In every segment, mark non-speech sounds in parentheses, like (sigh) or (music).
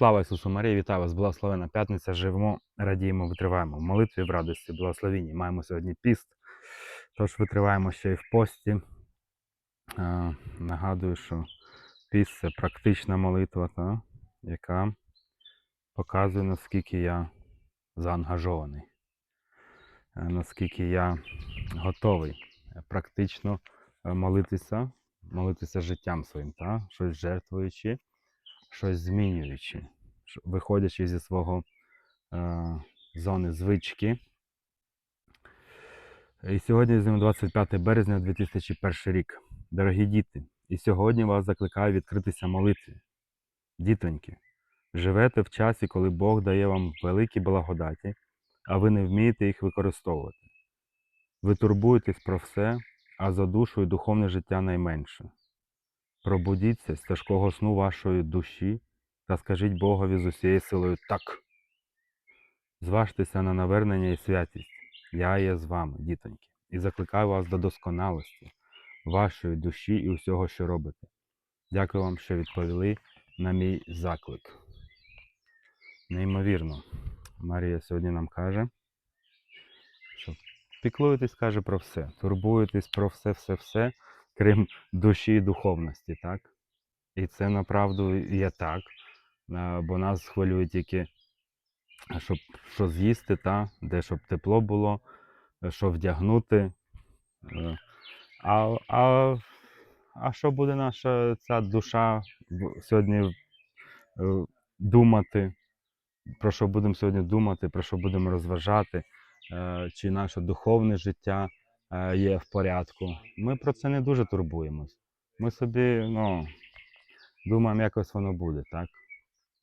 Слава Ісусу Марії, вітаю вас, благословена п'ятниця. Живемо, радіємо, витриваємо. В молитві в радості, благословенні. Маємо сьогодні піст, тож витриваємо ще й в пості. Е, нагадую, що піст це практична молитва, та, яка показує, наскільки я заангажований, е, наскільки я готовий практично е, молитися, молитися життям своїм, та, щось жертвуючи щось змінюючи, виходячи зі свого е, зони звички. І сьогодні з ним 25 березня 2001 рік. Дорогі діти, і сьогодні вас закликаю відкритися молитві. Дітоньки, живете в часі, коли Бог дає вам великі благодаті, а ви не вмієте їх використовувати. Ви турбуєтесь про все, а за душу і духовне життя найменше. Пробудіться з тяжкого сну вашої душі та скажіть Богові з усією силою так. Зважтеся на навернення і святість. Я є з вами, дітоньки, і закликаю вас до досконалості вашої душі і усього, що робите. Дякую вам, що відповіли на мій заклик. Неймовірно, Марія сьогодні нам каже, що піклуєтесь, каже, про все, турбуєтесь про все, все, все, крім душі і духовності, так? І це направду є так. Е, Бо нас хвилює тільки, щоб що з'їсти, та, де щоб тепло було, е, що вдягнути. Е, А, а, а що буде наша ця душа сьогодні думати? Про що будемо сьогодні думати, про що будемо розважати, чи наше духовне життя є в порядку. Ми про це не дуже турбуємось. Ми собі, ну, думаємо, якось воно буде, так?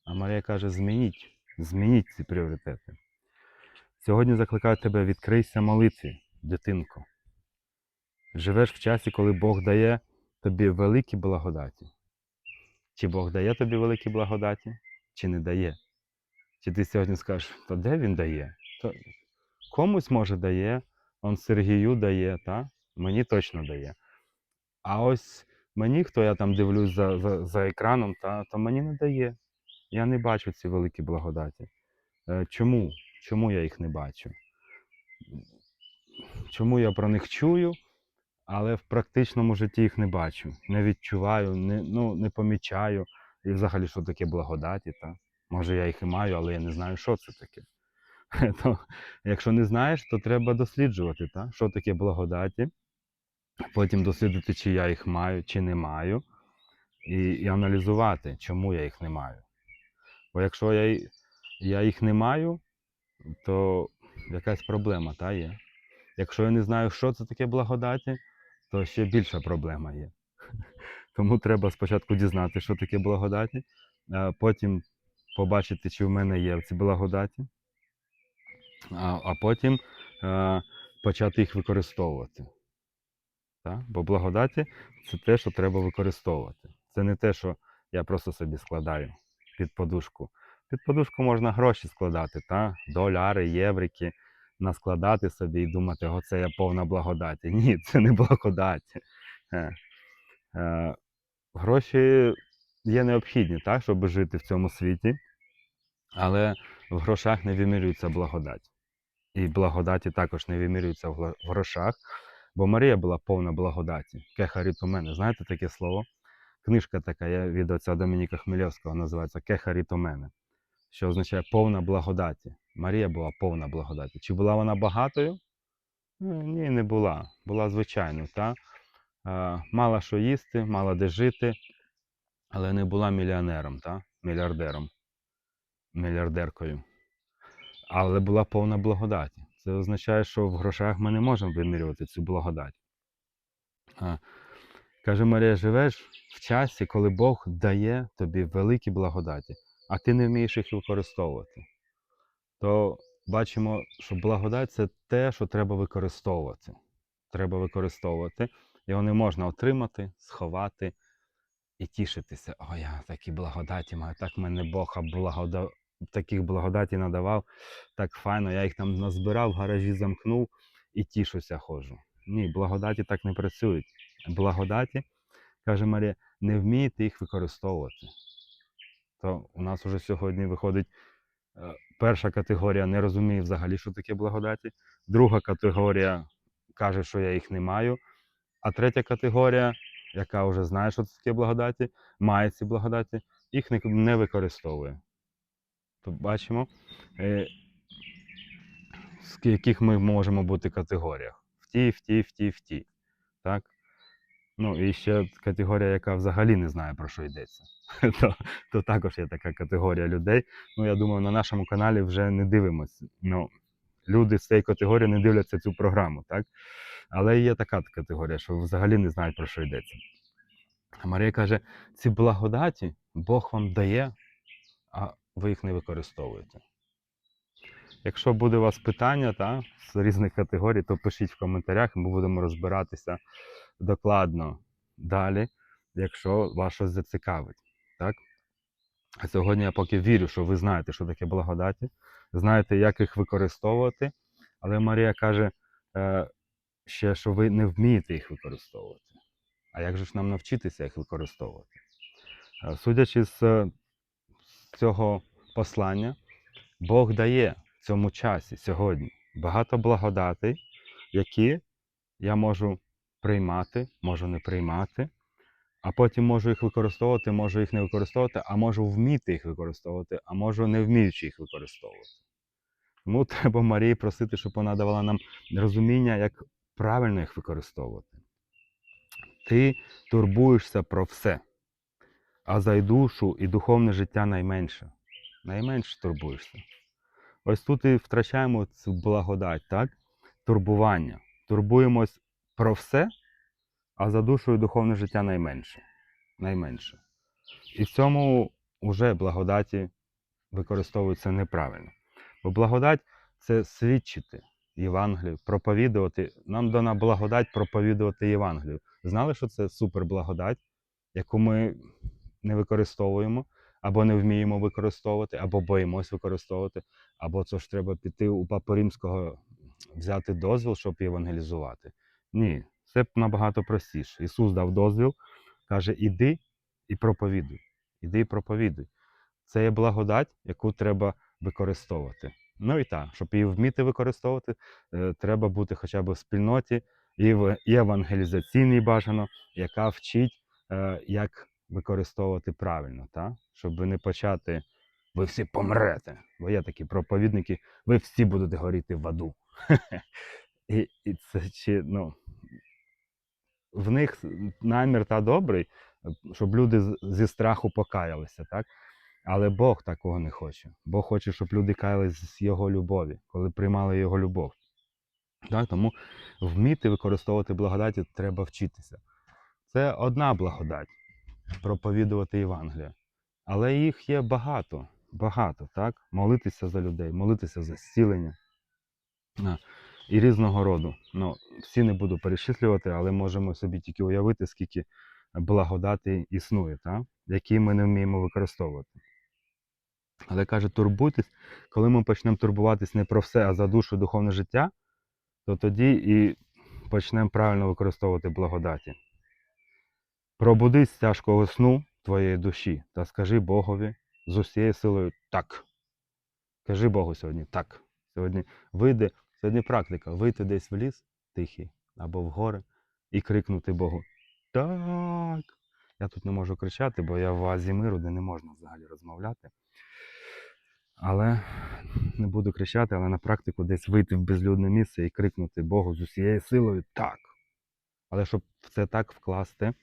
А Марія каже: змініть, змініть ці пріоритети. Сьогодні закликаю тебе, відкрийся молитві, дитинко. Живеш в часі, коли Бог дає тобі великі благодаті. Чи Бог дає тобі великі благодаті, чи не дає? Чи ти сьогодні скажеш, то де він дає? То комусь може дає, он Сергію дає, та? мені точно дає. А ось мені, хто я там дивлюсь за, за, за екраном, та, то мені не дає. Я не бачу ці великі благодаті. Е, Чому? Чому я їх не бачу? Чому я про них чую, але в практичному житті їх не бачу, не відчуваю, не, ну, не помічаю. І взагалі, що таке благодаті, та? Може, я їх і маю, але я не знаю, що це таке. (laughs) То, якщо не знаєш, то треба досліджувати, та? що таке благодаті, потім дослідити, чи я їх маю, чи не маю, і, і аналізувати, чому я їх не маю. Бо якщо я, я їх не маю, то якась проблема та є. Якщо я не знаю, що це таке благодаті, то ще більша проблема є. (laughs) Тому треба спочатку дізнати, що таке благодаті, а потім побачити, чи в мене є ці благодаті, а, а потім е, почати їх використовувати. Так? Бо благодаті це те, що треба використовувати. Це не те, що я просто собі складаю під подушку. Під подушку можна гроші складати, та? доляри, єврики, наскладати собі і думати, оце я повна благодаті. (laughs) Ні, це не благодаті. Е, е, гроші є необхідні, так, щоб жити в цьому світі, але в грошах не вимірюється благодать. І благодаті також не вимірюються в в грошах, бо Марія була повна благодаті. Кехаріт у мене. Знаєте таке слово? Книжка така є від отця Домініка Хмельовського, називається Кехаріт у мене, що означає повна благодаті. Марія була повна благодаті. Чи була вона багатою? Ну, Ні, не була. Була звичайною. Та? Е, Мала що їсти, мала де жити, але не була мільйонером, та? мільярдером, мільярдеркою. Але була повна благодаті. Це означає, що в грошах ми не можемо вимірювати цю благодать. Каже Марія, живеш в часі, коли Бог дає тобі великі благодаті, а ти не вмієш їх використовувати. То бачимо, що благодать це те, що треба використовувати. Треба використовувати. Його не можна отримати, сховати і тішитися. О, я такі благодаті маю, так мене Бог благода... таких благодаті надавав, так файно, я їх там назбирав, в гаражі замкнув і тішуся ходжу. Ні, благодаті так не працюють. Благодаті, каже Марія, не вмієте їх використовувати. то у нас уже сьогодні виходить е, перша категорія не розуміє взагалі, що таке благодаті. Друга категорія каже, що я їх не маю. А третя категорія, яка вже знає, що це таке благодаті, має ці благодаті, їх не, використовує. То бачимо, е, з яких ми можемо бути категоріях. В тій, в тій, в тій, в тій. Так? Ну і ще категорія, яка взагалі не знає, про що йдеться. (laughs) то, то також є така категорія людей. Ну, я думаю, на нашому каналі вже не дивимося. Ну, люди з цієї категорії не дивляться цю програму, так? Але є така категорія, що взагалі не знають, про що йдеться. А Марія каже: ці благодаті Бог вам дає, а ви їх не використовуєте. Якщо буде у вас питання та, з різних категорій, то пишіть в коментарях, ми будемо розбиратися докладно далі, якщо вас щось зацікавить. Так? А сьогодні я поки вірю, що ви знаєте, що таке благодаті, знаєте, як їх використовувати. Але Марія каже е, ще, що ви не вмієте їх використовувати. А як же ж нам навчитися їх використовувати? Е, Судячи е, з цього послання, Бог дає в цьому часі сьогодні багато благодатей, які я можу приймати, можу не приймати, а потім можу їх використовувати, можу їх не використовувати, а можу вміти їх використовувати, а можу не вміючи їх використовувати. Тому (laughs) треба Марії просити, щоб вона давала нам розуміння, як правильно їх використовувати. Ти турбуєшся про все, а за й душу і духовне життя найменше. Найменше турбуєшся. Ось тут і втрачаємо цю благодать, так? Турбування. Турбуємось про все, а за душу і духовне життя найменше. найменше. І в цьому вже благодаті використовуються неправильно. Бо благодать це свідчити Євангелію, проповідувати. Нам дана благодать проповідувати Євангелію. Знали, що це суперблагодать, яку ми не використовуємо, або не вміємо використовувати, або боїмось використовувати, або це ж треба піти у Папу Римського взяти дозвіл, щоб євангелізувати. Ні, це набагато простіше. Ісус дав дозвіл, каже: іди і проповідуй. Іди і проповідуй. Це є благодать, яку треба використовувати. Ну і так, щоб її вміти використовувати, е, треба бути хоча б в спільноті і в евангелізаційній бажано, яка вчить, е, як використовувати правильно, та? щоб не почати ви всі помрете. Бо є такі проповідники, ви всі будете горіти в аду. (laughs) І, і це чи, ну, в них намір та добрий, щоб люди зі страху покаялися, так? Але Бог такого не хоче. Бог хоче, щоб люди каялись з Його любові, коли приймали Його любов. Так? Тому вміти використовувати благодаті треба вчитися. Це одна благодать проповідувати Євангелія. Але їх є багато, багато, так? Молитися за людей, молитися за зцілення. І різного роду. Ну, всі не буду перечислювати, але можемо собі тільки уявити, скільки благодати існує, так? які ми не вміємо використовувати. Але каже, турбуйтесь, коли ми почнемо турбуватись не про все, а за душу духовне життя, то тоді і почнемо правильно використовувати благодаті. Пробудись з тяжкого сну твоєї душі та скажи Богові з усією силою так. Кажи Богу сьогодні так. Сьогодні вийди, сьогодні практика, вийти десь в ліс тихий або в гори і крикнути Богу Так. Я тут не можу кричати, бо я в Азії миру, де не можна взагалі розмовляти. Але не буду кричати, але на практику десь вийти в безлюдне місце і крикнути Богу з усією силою так. Але щоб це так вкласти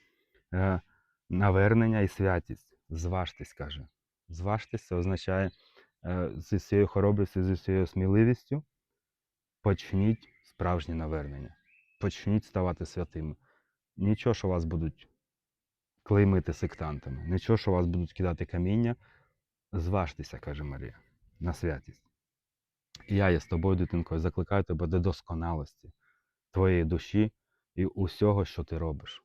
е, навернення і святість. Зважтесь, каже. Зважтесь, це означає е, з усією хоробрістю, з усією сміливістю почніть справжнє навернення. Почніть ставати святими. Нічого, що вас будуть клеймити сектантами, нічого, що вас будуть кидати каміння. Зважтеся, каже Марія, на святість. Я є з тобою, дитинкою, закликаю тебе до досконалості твоєї душі і усього, що ти робиш.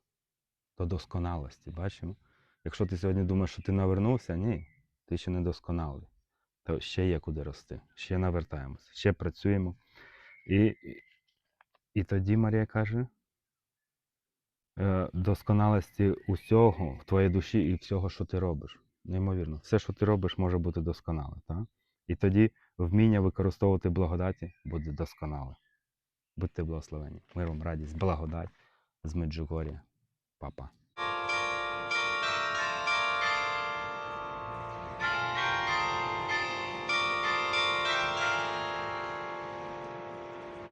До досконалості, бачимо? Якщо ти сьогодні думаєш, що ти навернувся, ні, ти ще не досконалий. То ще є куди рости, ще навертаємося, ще працюємо. І, і, тоді Марія каже: е, досконалості усього в твоїй душі і всього, що ти робиш. Неймовірно. Все, що ти робиш, може бути досконале. Так? І тоді вміння використовувати благодаті буде досконале. Будьте благословені. Миром, радість, благодать з Меджугор'я. Папа.